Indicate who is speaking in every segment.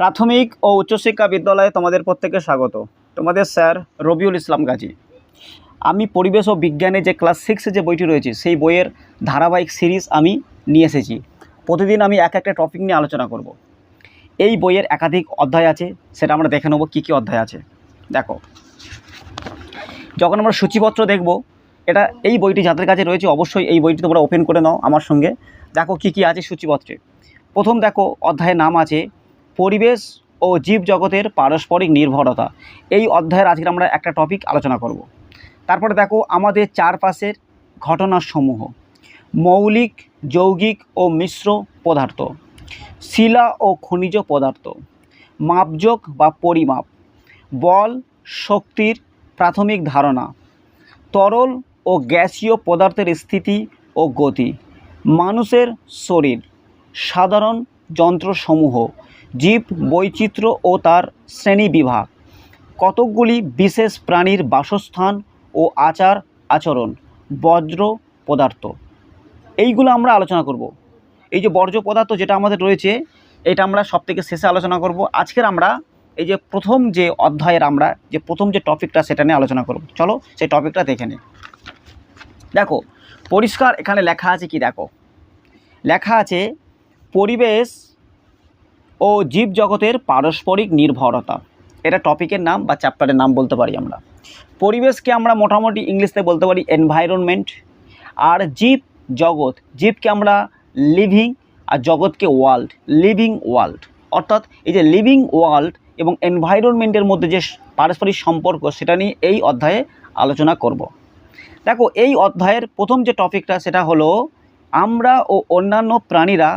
Speaker 1: প্রাথমিক ও উচ্চশিক্ষা বিদ্যালয়ে তোমাদের প্রত্যেকে স্বাগত। তোমাদের স্যার রবিউল ইসলাম গাজী। আমি পরিবেশ ও বিজ্ঞানে যে ক্লাস সিক্সে যে বইটি রয়েছে, সেই বইয়ের ধারাবাহিক সিরিজ আমি নিয়ে এসেছি। প্রতিদিন আমি এক একটা টপিক নিয়ে আলোচনা করব। এই বইয়ের একাধিক অধ্যায় আছে, সেটা আমরা দেখে নেব কী কী অধ্যায় আছে। দেখো, যখন আমরা সূচিপত্র দেখব, এটা এই বইটি যাদের কাছে রয়েছে, অবশ্যই এই বইটি তোমরা ওপেন করে নাও আমার সঙ্গে। দেখো কী কী আছে সূচিপত্রে। প্রথম দেখো, অধ্যায়ের নাম আছে পরিবেশ ও জীবজগতের পারস্পরিক নির্ভরতা। এই অধ্যায়ের আজকে আমরা একটা টপিক আলোচনা করব। তারপরে দেখো আমাদের চারপাশের ঘটনাসমূহ। মৌলিক, যৌগিক ও মিশ্র পদার্থ। শিলা ও খনিজ পদার্থ। মাপযোগ বা পরিমাপ। বল, শক্তির প্রাথমিক ধারণা। তরল ও গ্যাসীয় পদার্থের স্থিতি ও গতি। মানুষের শরীর। সাধারণ যন্ত্রসমূহ। জীব, বৈচিত্র্য ও তার শ্রেণি বিভাগ কতকগুলি বিশেষ প্রাণীর বাসস্থান ও আচার আচরণ বজ্র পদার্থ। এইগুলো আমরা আলোচনা করব। এই যে বর্জ্য পদার্থ যেটা আমাদের রয়েছে, এটা আমরা সব থেকে শেষে আলোচনা করব। আজকের আমরা এই যে প্রথম যে অধ্যায়ের আমরা, যে প্রথম যে টপিকটা, সেটা নিয়ে আলোচনা করব। চলো সেই টপিকটা দেখে নিই দেখো, পরিষ্কার এখানে লেখা আছে কি? দেখো, লেখা আছে, পরিবেশ ও জীবজগতের পারস্পরিক নির্ভরতা। এটা টপিকের নাম বা চ্যাপ্টারের নাম বলতে পারি আমরা। পরিবেশকে আমরা মোটামুটি ইংলিশতে বলতে পারি এনভায়রনমেন্ট আর জীব জগৎ জীবকে আমরা লিভিং আর জগৎকে ওয়ার্ল্ড লিভিং ওয়ার্ল্ড অর্থাৎ এই যে লিভিং ওয়ার্ল্ড এবং এনভায়রনমেন্টের মধ্যে যে পারস্পরিক সম্পর্ক, সেটা নিয়ে এই অধ্যায়ে আলোচনা করব। দেখো, এই অধ্যায়ের প্রথম যে টপিকটা সেটা হলো আমরা ও অন্যান্য প্রাণীরা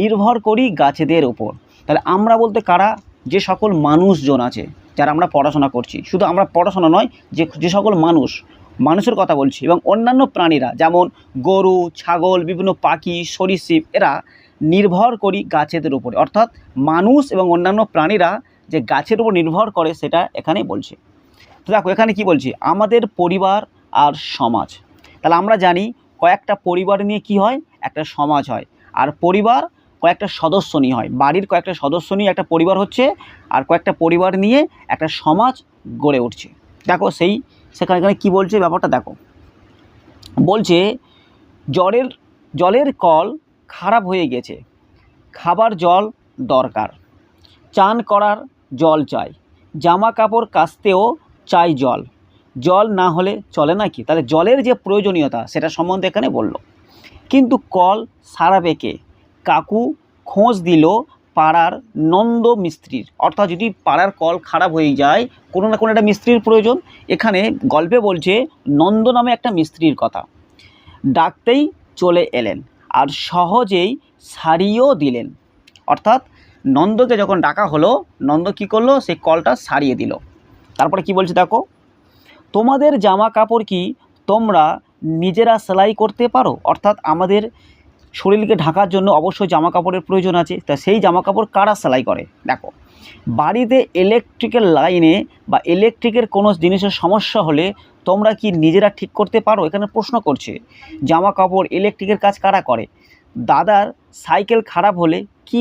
Speaker 1: নির্ভর করি গাছেদের উপর। তাহলে আমরা বলতে কারা? যে সকল মানুষজন আছে, যারা আমরা পড়াশোনা করছি। শুধু আমরা পড়াশোনা নয়, যে যে সকল মানুষ, মানুষের কথা বলছি এবং অন্যান্য প্রাণীরা, যেমন গরু, ছাগল, বিভিন্ন পাখি, সরীসৃপ, এরা নির্ভর করি গাছেদের উপরে। অর্থাৎ মানুষ এবং অন্যান্য প্রাণীরা যে গাছের উপর নির্ভর করে, সেটা এখানে বলছে। তো দেখো, এখানে কি বলছি? আমাদের পরিবার আর সমাজ। তাহলে আমরা জানি কয়েকটা পরিবার নিয়ে কি হয়? একটা সমাজ হয়। আর পরিবার কয়েকটা সদস্য নিয়ে হয়। বাড়ির কয়েকটা সদস্য নিয়ে একটা পরিবার হচ্ছে আর কয়েকটা পরিবার নিয়ে একটা সমাজ গড়ে উঠছে। দেখো সেই সেখানে এখানে কী বলছে ব্যাপারটা দেখো। বলছে, জলের জলের কল খারাপ হয়ে গেছে। খাবার জল দরকার। চান করার জল চাই। জামা কাপড় কাচতেও চাই জল। জল না হলে চলে নাকি তাহলে জলের যে প্রয়োজনীয়তা, সেটা সম্বন্ধে এখানে বলল। কিন্তু কল সারাবে কে? কাকু খোঁজ দিল পাড়ার নন্দ মিস্ত্রির। অর্থাৎ যদি পাড়ার কল খারাপ হয়ে যায়, কোনো না কোনো একটা মিস্ত্রির প্রয়োজন। এখানে গল্পে বলছে, নন্দ নামে একটা মিস্ত্রির কথা। ডাকতেই চলে এলেন আর সহজেই সারিয়েও দিলেন। অর্থাৎ নন্দকে যখন ডাকা হলো, নন্দ কী করল? সেই কলটা সারিয়ে দিল। তারপরে কি বলছে দেখো, তোমাদের জামা কাপড় কি তোমরা নিজেরা সেলাই করতে পারো? অর্থাৎ আমাদের শরীরকে ঢাকার জন্য অবশ্যই জামা কাপড়ের প্রয়োজন আছে। তা সেই জামা কাপড় কারা সেলাই করে? দেখো, বাড়িতে ইলেকট্রিক্যাল লাইনে বা ইলেকট্রিকের কোনো জিনিসের সমস্যা হলে তোমরা কি নিজেরা ঠিক করতে পারো? এখানে প্রশ্ন করছে জামা কাপড় ইলেকট্রিকের কাজ কারা করে? দাদার সাইকেল খারাপ হলে কি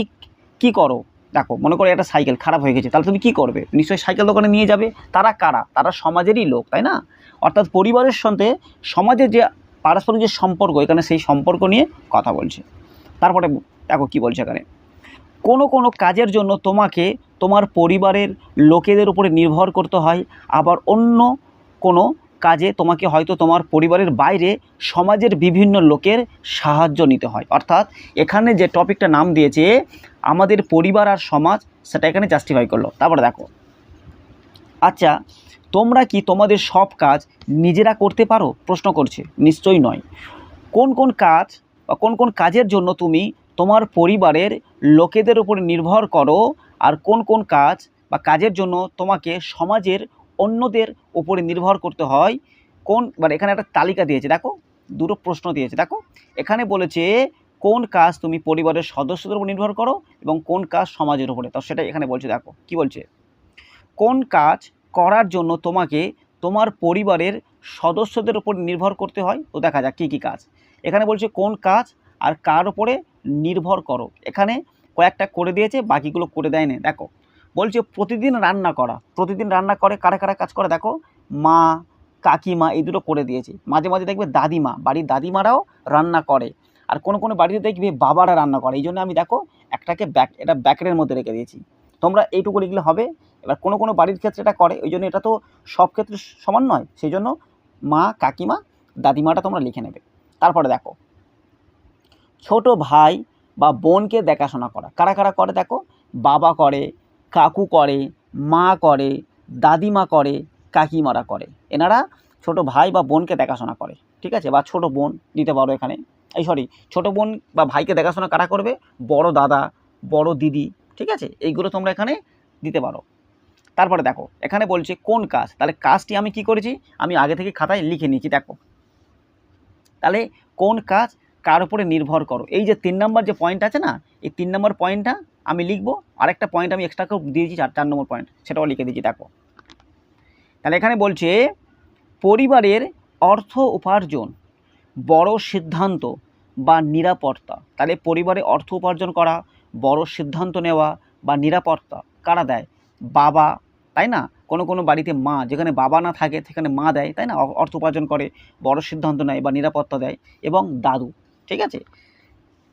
Speaker 1: কি করো? দেখো, মনে করো একটা সাইকেল খারাপ হয়ে গেছে, তাহলে তুমি কি করবে? নিশ্চয়ই সাইকেল দোকানে নিয়ে যাবে। তারা কারা? তারা সমাজেরই লোক, তাই না? অর্থাৎ পরিবারের সঙ্গে সমাজের যে পারস্পরিক যে সম্পর্ক, এখানে সেই সম্পর্ক নিয়ে কথা বলছে। তারপরে দেখো কি বলছে এখানে। কোনো কোনো কাজের জন্য তোমাকে তোমার পরিবারের লোকেদের উপরে নির্ভর করতে হয়, আবার অন্য কোনো কাজে তোমাকে হয়তো তোমার পরিবারের বাইরে সমাজের বিভিন্ন লোকের সাহায্য নিতে হয়। অর্থাৎ এখানে যে টপিকটা নাম দিয়েছে, আমাদের পরিবার আর সমাজ, সেটা এখানে জাস্টিফাই করল। তারপরে দেখো। আচ্ছা তোমরা কি তোমাদের সব কাজ নিজেরা করতে পারো? প্রশ্ন করছে। নিশ্চয়ই নয়। কোন কোন কাজ বা কোন কোন কাজের জন্য তুমি তোমার পরিবারের লোকেদের উপর নির্ভর করো আর কোন কোন কাজ বা কাজের জন্য তোমাকে সমাজের অন্যদের উপরে নির্ভর করতে হয়? কোন মানে এখানে একটা তালিকা দিয়েছে, দেখো, দুটো প্রশ্ন দিয়েছে, দেখো। এখানে বলেছে কোন কাজ তুমি পরিবারের সদস্যদের উপর নির্ভর করো এবং কোন কাজ সমাজের উপরে। তো সেটা এখানে বলছে, দেখো। কি বলছে? কোন কাজ করার জন্য তোমাকে তোমার পরিবারের সদস্যদের উপর নির্ভর করতে হয়। তো দেখা যাক কী কী কাজ। এখানে বলছে কোন কাজ আর কার উপরে নির্ভর করো। এখানে কয়েকটা করে দিয়েছে, বাকিগুলো করে দেয় দেয়নি। দেখো, বলছে প্রতিদিন রান্না করা। প্রতিদিন রান্না করে, কারা কারা কাজ করে? দেখো, মা, কাকিমা, এই দুটো করে দিয়েছে। মাঝে মাঝে দেখবে দাদিমা, বাড়ির দাদিমারাও রান্না করে। আর কোনো কোনো বাড়িতে দেখবে বাবারা রান্না করে। এই জন্য আমি দেখো, একটাকে ব্যাক এটা ব্যাকের মধ্যে রেখে দিয়েছি। তোমরা এইটুকু লিখলে হবে। এবার কোনো কোনো বাড়ির ক্ষেত্রে এটা করে, ওই জন্য এটা তো সব ক্ষেত্রে সমান নয়। সেই জন্য মা, কাকিমা, দাদিমাটা তোমরা লিখে নেবে। তারপরে দেখো, ছোট ভাই বা বোনকে দেখাশোনা করা। কারা কারা করে দেখো? বাবা করে, কাকু করে, মা করে, দাদিমা করে, কাকিমারা করে। এনারা ছোট ভাই বা বোনকে দেখাশোনা করে, ঠিক আছে? বা ছোট বোন দিতে পারো এখানে। এই সরি, ছোট বোন বা ভাইকে দেখাশোনা কারা করবে? বড় দাদা, বড় দিদি, ঠিক আছে? এইগুলো তোমরা এখানে দিতে পারো। তারপরে দেখো, এখানে বলছে কোন কাজ? তাহলে কাজটি আমি কি করেছি? আমি আগে থেকে খাতায় লিখে নিয়েছি, দেখো। তাহলে কোন কাজ কার উপরে নির্ভর করো? এই যে তিন নম্বর যে পয়েন্ট আছে না, এই তিন নম্বর পয়েন্টটা আমি লিখব, আরেকটা পয়েন্ট আমি এক্সট্রা করে দিয়েছি, চার চার নম্বর পয়েন্ট সেটাও লিখে দিয়েছি, দেখো। তাহলে এখানে বলছে, পরিবারের অর্থ উপার্জন, বড় সিদ্ধান্ত বা নিরাপত্তা। তাহলে পরিবারে অর্থ উপার্জন করা, বড় সিদ্ধান্ত নেওয়া বা নিরাপত্তা কারা দেয়? বাবা তাই না? কোনো কোনো বাড়িতে মা, যেখানে বাবা না থাকে সেখানে মা দেয়, তাই না? অর্থ উপার্জন করে, বড় সিদ্ধান্ত নেয় বা নিরাপত্তা দেয় এবং দাদু, ঠিক আছে?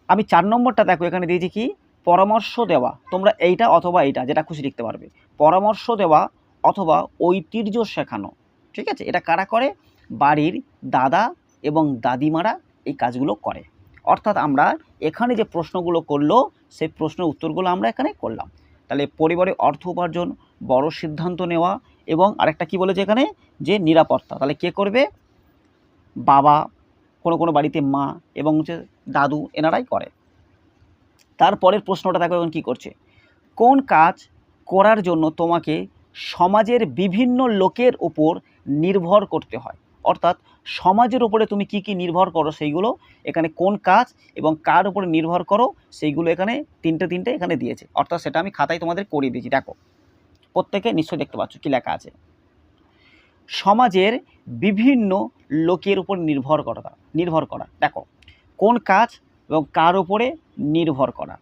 Speaker 1: আমি চার নম্বরটা দেখো, এখানে দিয়েছি কি? পরামর্শ দেওয়া, তোমরা এইটা অথবা এইটা, যেটা খুশি লিখতে পারবে। পরামর্শ দেওয়া অথবা ঐতিহ্য শেখানো, ঠিক আছে? এটা কারা করে? বাড়ির দাদা এবং দাদিমারা এই কাজগুলো করে। অর্থাৎ আমরা এখানে যে প্রশ্নগুলো করল, সেই প্রশ্নের উত্তরগুলো আমরা এখানে করলাম। তাহলে পরিবারে অর্থ উপার্জন, বড় সিদ্ধান্ত নেওয়া এবং আরেকটা কি বলেছে এখানে? যে নিরাপত্তা। তাহলে কে করবে? বাবা, কোনো কোনো বাড়িতে মা এবং হচ্ছে দাদু এনারাই করে। তারপরের প্রশ্নটা দেখো এখন কী করছে? কোন কাজ করার জন্য তোমাকে সমাজের বিভিন্ন লোকের উপর নির্ভর করতে হয়? অর্থাৎ সমাজের উপরে তুমি কি কি নির্ভর করো সেইগুলো এখানে কোন কাজ এবং কার উপরে নির্ভর করো সেইগুলো এখানে তিনটে তিনটে এখানে দিয়েছে। অর্থাৎ সেটা আমি খাতায় তোমাদের করিয়ে দিয়েছি। দেখো, প্রত্যেকে নিশ্চয়ই দেখতে পাচ্ছ কী লেখা আছে। সমাজের বিভিন্ন লোকের উপর নির্ভর করা নির্ভর করা। দেখো, কোন কাজ এবং কার উপরে নির্ভর করা।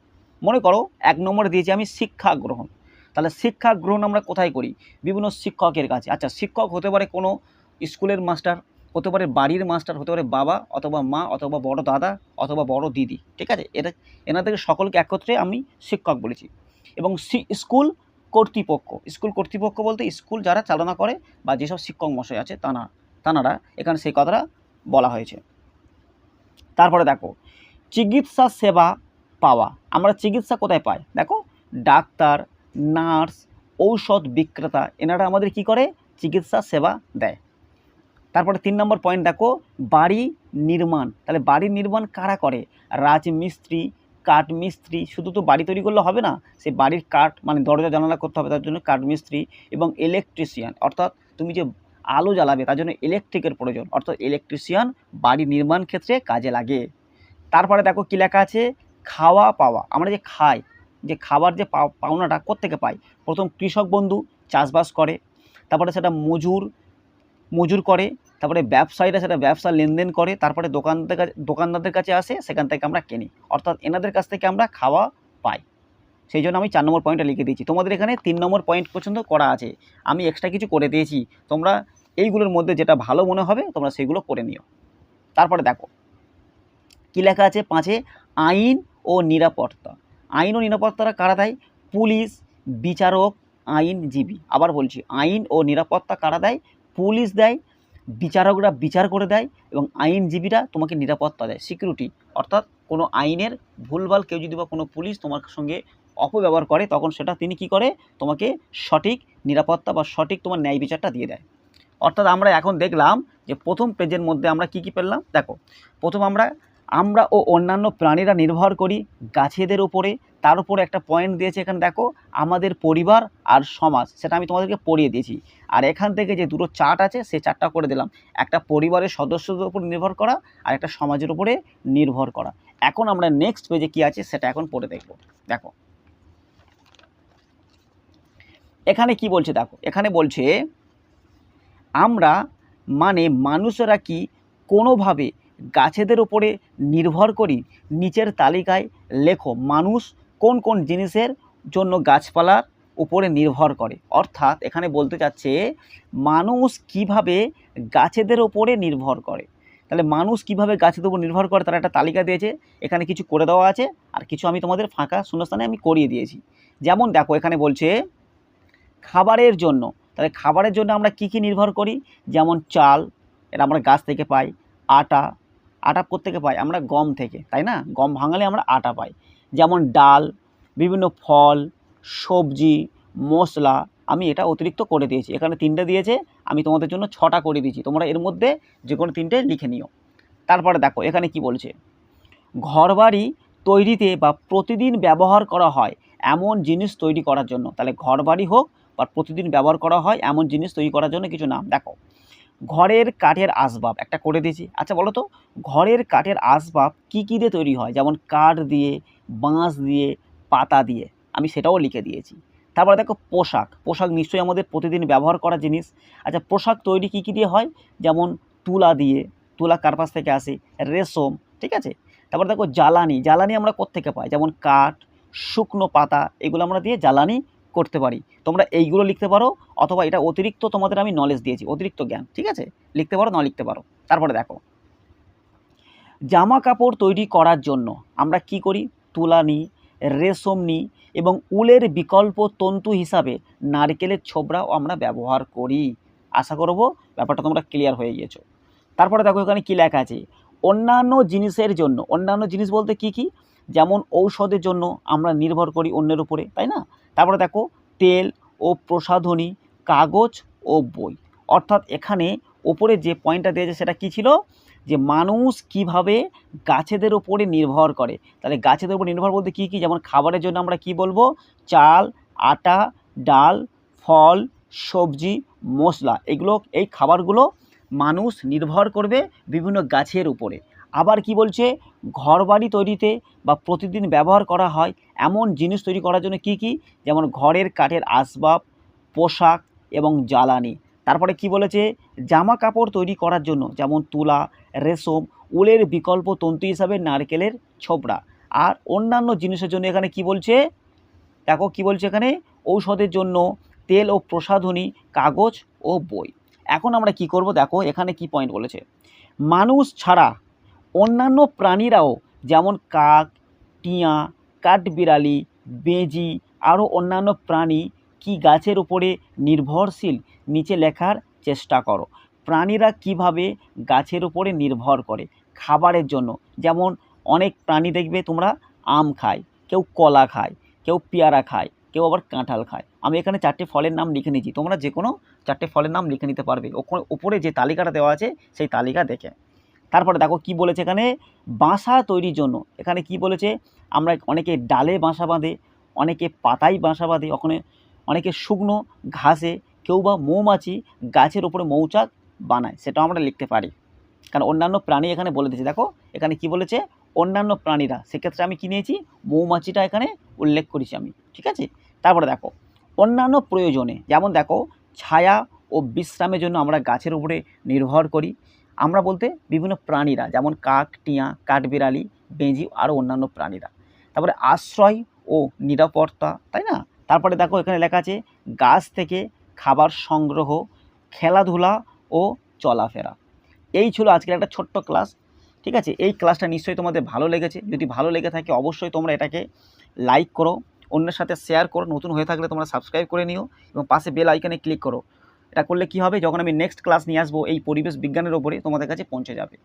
Speaker 1: মনে করো, এক নম্বরে দিয়েছি আমি শিক্ষা গ্রহণ। তাহলে শিক্ষা গ্রহণ আমরা কোথায় করি? বিভিন্ন শিক্ষকের কাছে। আচ্ছা শিক্ষক হতে পারে কোনো স্কুলের মাস্টার হতে পারে বাড়ির মাস্টার, হতে পারে বাবা অথবা মা অথবা বড় দাদা অথবা বড় দিদি, ঠিক আছে? এটা এনাদেরকে সকলকে একত্রে আমি শিক্ষক বলেছি। এবং স্কুল কর্তৃপক্ষ স্কুল কর্তৃপক্ষ বলতে স্কুল যারা চালনা করে বা যেসব শিক্ষক মশাই আছে তানা, তানারা এখানে সেই কথাটা বলা হয়েছে। তারপরে দেখো, চিকিৎসা সেবা পাওয়া। আমরা চিকিৎসা কোথায় পাই? দেখো, ডাক্তার, নার্স, ঔষধ বিক্রেতা, এনারা আমাদের কি করে? চিকিৎসা সেবা দেয়। তারপরে তিন নম্বর পয়েন্ট দেখো, বাড়ি নির্মাণ। তাহলে বাড়ি নির্মাণ কারা করে? রাজমিস্ত্রি কাঠ মিস্ত্রি, শুধু তো বাড়ি তৈরি করলে হবে না, সে বাড়ির কাঠ মানে দরজা, জানালা করতে হবে, তার জন্য কাঠ মিস্ত্রি এবং ইলেকট্রিশিয়ান অর্থাৎ তুমি যে আলো জ্বালাবে, তার জন্য ইলেকট্রিকের প্রয়োজন। অর্থাৎ ইলেকট্রিশিয়ান বাড়ি নির্মাণ ক্ষেত্রে কাজে লাগে। তারপরে দেখো কী লেখা আছে? খাওয়া, পাওয়া। আমরা যে খাই, যে খাবার যে পাও- পাওনাটা কোত্থেকে পাই? প্রথম কৃষক বন্ধু চাষবাস করে, তারপরে সেটা মজুর মজুর করে, তারপরে ব্যবসায়ীরা সেটা ব্যবসা লেনদেন করে, তারপরে দোকানদার কাছে, দোকানদারদের কাছে আসে, সেখান থেকে আমরা কিনি। অর্থাৎ এনাদের কাছ থেকে আমরা খাওয়া পাই। সেই জন্য আমি চার নম্বর পয়েন্টটা লিখে দিয়েছি। তোমাদের এখানে তিন নম্বর পয়েন্ট পর্যন্ত করা আছে। আমি এক্সট্রা কিছু করে দিয়েছি। তোমরা এইগুলোর মধ্যে যেটা ভালো মনে হবে, তোমরা সেগুলো করে নিও। তারপরে দেখো, কী লেখা আছে পাঁচে? আইন ও নিরাপত্তা। আইন ও নিরাপত্তারা কারা দেয়? পুলিশ, বিচারক, আইনজীবী। আবার বলছি, আইন ও নিরাপত্তা কারা দেয়? পুলিশ দেয়, বিচারকরা বিচার করে দেয় এবং আইনজীবীরা তোমাকে নিরাপত্তা দেয় সিকিউরিটি অর্থাৎ কোনো আইনের ভুলভাল কেউ যদি বা কোনো পুলিশ তোমার সঙ্গে অপব্যবহার করে, তখন সেটা তিনি কি করে? তোমাকে সঠিক নিরাপত্তা বা সঠিক তোমার ন্যায় বিচারটা দিয়ে দেয়। অর্থাৎ আমরা এখন দেখলাম যে প্রথম পেজের মধ্যে আমরা কি কি পেলাম? দেখো, প্রথম আমরা আমরা ও অন্যান্য প্রাণীরা নির্ভর করি গাছেদের উপরে। তার উপরে একটা পয়েন্ট দিয়েছে এখানে দেখো, আমাদের পরিবার আর সমাজ, সেটা আমি তোমাদেরকে পড়িয়ে দিয়েছি। আর এখান থেকে যে দুটো চার্ট আছে, সেই চার্টটা করে দিলাম। একটা পরিবারের সদস্যদের উপর নির্ভর করা আর একটা সমাজের উপরে নির্ভর করা। এখন আমরা নেক্সট পেজে কি আছে, সেটা এখন পড়ে দেখব। দেখো। এখানে কি বলছে দেখো, এখানে বলছে, আমরা মানে মানুষেরা কি কোনোভাবে গাছেদের ওপরে নির্ভর করি, নিচের তালিকায় লেখো মানুষ কোন কোন জিনিসের জন্য গাছপালার উপরে নির্ভর করে। অর্থাৎ এখানে বলতে চাচ্ছে, মানুষ কীভাবে গাছেদের ওপরে নির্ভর করে? তাহলে মানুষ কীভাবে গাছেদের উপর নির্ভর করে তার একটা তালিকা দিয়েছে, এখানে কিছু করে দেওয়া আছে আর কিছু আমি তোমাদের ফাঁকা শূন্যস্থানে আমি করিয়ে দিয়েছি। যেমন দেখো এখানে বলছে, খাবারের জন্য। তাহলে খাবারের জন্য আমরা কি কি নির্ভর করি? যেমন চাল, এটা আমরা গাছ থেকে পাই, আটা আটা থেকে পাই আমরা গম থেকে, তাই না? গম ভাঙালে আমরা আটা পাই। যেমন ডাল, বিভিন্ন ফল, সবজি, মশলা, আমি এটা অতিরিক্ত করে দিয়েছি। এখানে তিনটে দিয়েছে, আমি তোমাদের জন্য ছটা করে দিয়েছি। তোমরা এর মধ্যে যে কোনো তিনটে লিখে নিও। তারপরে দেখো, এখানে কি বলছে? ঘরবাড়ি তৈরিতে বা প্রতিদিন ব্যবহার করা হয় এমন জিনিস তৈরি করার জন্য। তাহলে ঘরবাড়ি হোক বা প্রতিদিন ব্যবহার করা হয় এমন জিনিস তৈরি করার জন্য কিছু নাম দেখো ঘরের কাঠের আসবাব, একটা করে দিয়েছি। আচ্ছা বলো তো, ঘরের কাঠের আসবাব কী কী দিয়ে তৈরি হয়? যেমন কাঠ দিয়ে, বাঁশ দিয়ে, পাতা দিয়ে, আমি সেটাও লিখে দিয়েছি। তারপরে দেখো, পোশাক। পোশাক নিশ্চয়ই আমাদের প্রতিদিন ব্যবহার করা জিনিস। আচ্ছা পোশাক তৈরি কী কী দিয়ে হয়? যেমন তুলা দিয়ে, তুলা কার পাশ থেকে আসে? রেশম, ঠিক আছে? তারপরে দেখো, জ্বালানি। জ্বালানি আমরা কোত্থেকে পাই? যেমন কাঠ, শুকনো পাতা, এগুলো আমরা দিয়ে জ্বালানি করতে পারি। তোমরা এইগুলো লিখতে পারো অথবা এটা অতিরিক্ত তোমাদের আমি নলেজ দিয়েছি, অতিরিক্ত জ্ঞান, ঠিক আছে? লিখতে পারো, না লিখতে পারো। তারপরে দেখো। জামা কাপড় তৈরি করার জন্য আমরা কি করি? তুলা নিই, রেশম নিই এবং উলের বিকল্প তন্তু হিসাবে নারকেলের ছোবড়াও আমরা ব্যবহার করি। আশা করব ব্যাপারটা তোমরা ক্লিয়ার হয়ে গিয়েছো। তারপরে দেখো এখানে কী লেখা আছে? অন্যান্য জিনিসের জন্য, অন্যান্য জিনিস বলতে কি কি? যেমন ঔষধের জন্য আমরা নির্ভর করি অন্যের উপরে, তাই না? তারপরে দেখো তেল ও প্রসাধনী, কাগজ ও বই। অর্থাৎ এখানে ওপরে যে পয়েন্টটা দিয়েছে সেটা কি ছিল? যে মানুষ কীভাবে গাছেদের উপরে নির্ভর করে। তাহলে গাছেদের উপর নির্ভর বলতে কী কী? যেমন খাবারের জন্য আমরা কি বলব? চাল, আটা, ডাল, ফল, সবজি, মশলা। এগুলো, এই খাবারগুলো মানুষ নির্ভর করবে বিভিন্ন গাছের উপরে। আবার কি বলছে? ঘরবাড়ি তৈরিতে বা প্রতিদিন ব্যবহার করা হয় এমন জিনিস তৈরি করার জন্য কি কি? যেমন ঘরের কাঠের আসবাব, পোশাক এবং জ্বালানি। তারপরে কি বলেছে? জামা কাপড় তৈরি করার জন্য, যেমন তুলা, রেশম, উলের বিকল্প তন্তু হিসাবে নারকেলের ছোবড়া। আর অন্যান্য জিনিসের জন্য এখানে কি বলছে? দেখো কি বলছে এখানে? ঔষধের জন্য তেল ও প্রসাধনী, কাগজ ও বই। এখন আমরা কি করব? দেখো এখানে কি পয়েন্ট বলেছে। মানুষ ছাড়া অন্যান্য প্রাণীরাও যেমন কাক, টিয়া, কাঠবিড়ালি, বেজি, আরও অন্যান্য প্রাণী কি গাছের উপরে নির্ভরশীল? নিচে লেখার চেষ্টা করো। প্রাণীরা কীভাবে গাছের উপরে নির্ভর করে? খাবারের জন্য। যেমন অনেক প্রাণী দেখবে তোমরা আম খায়, কেউ কলা খায়, কেউ পেয়ারা খায়, কেউ আবার কাঁঠাল খায়। আমি এখানে চারটে ফলের নাম লিখে নিয়েছি। তোমরা যে কোনো চারটে ফলের নাম লিখে নিতে পারবে। ওখানে উপরে যে তালিকাটা দেওয়া আছে সেই তালিকা দেখে। তারপরে দেখো কি বলেছে এখানে? বাসা তৈরির জন্য। এখানে কি বলেছে? আমরা অনেকে ডালে বাসা বাঁধে, অনেকে পাতায় বাসা বাঁধে ওখানে অনেকে শুকনো ঘাসে, কেউ বা মৌমাছি গাছের ওপরে মৌচাক বানায়, সেটাও আমরা লিখতে পারি। কারণ অন্যান্য প্রাণী এখানে বলে দিয়েছে। দেখো, এখানে কি বলেছে? অন্যান্য প্রাণীরা। সেক্ষেত্রে আমি কী নিয়েছি? মৌমাছিটা এখানে উল্লেখ করেছি আমি, ঠিক আছে? তারপরে দেখো, অন্যান্য প্রয়োজনে, যেমন দেখো, ছায়া ও বিশ্রামের জন্য আমরা গাছের উপরে নির্ভর করি। আমরা বলতে বিভিন্ন প্রাণীরা, যেমন কাক, টিয়া, কাঠবিড়ালি বেঁজি আরও অন্যান্য প্রাণীরা। তারপরে আশ্রয় ও নিরাপত্তা, তাই না? তারপরে দেখো এখানে লেখা আছে, গাছ থেকে খাবার সংগ্রহ, খেলাধুলা ও চলাফেরা। এই ছিল আজকের একটা ছোট্ট ক্লাস, ঠিক আছে? এই ক্লাসটা নিশ্চয়ই তোমাদের ভালো লেগেছে। যদি ভালো লেগে থাকে, অবশ্যই তোমরা এটাকে লাইক করো, অন্যের সাথে শেয়ার করো, নতুন হয়ে থাকলে তোমরা সাবস্ক্রাইব করে নিও এবং পাশে বেল আইকনে ক্লিক করো। এটা করলে কি হবে? যখন আমি নেক্সট ক্লাস নিয়ে আসব, এই পরিবেশ বিজ্ঞানের ওপরে তোমাদের কাছে পৌঁছে যাবে।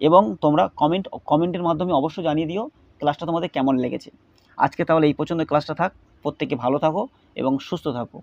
Speaker 1: এবং তোমরা কমেন্ট কমেন্টের মাধ্যমে অবশ্যই জানিয়ে দিও ক্লাসটা তোমাদের কেমন লেগেছে। আজকে তাহলে এই পর্যন্ত ক্লাসটা থাক। প্রত্যেকে ভালো থাকো এবং সুস্থ থাকো।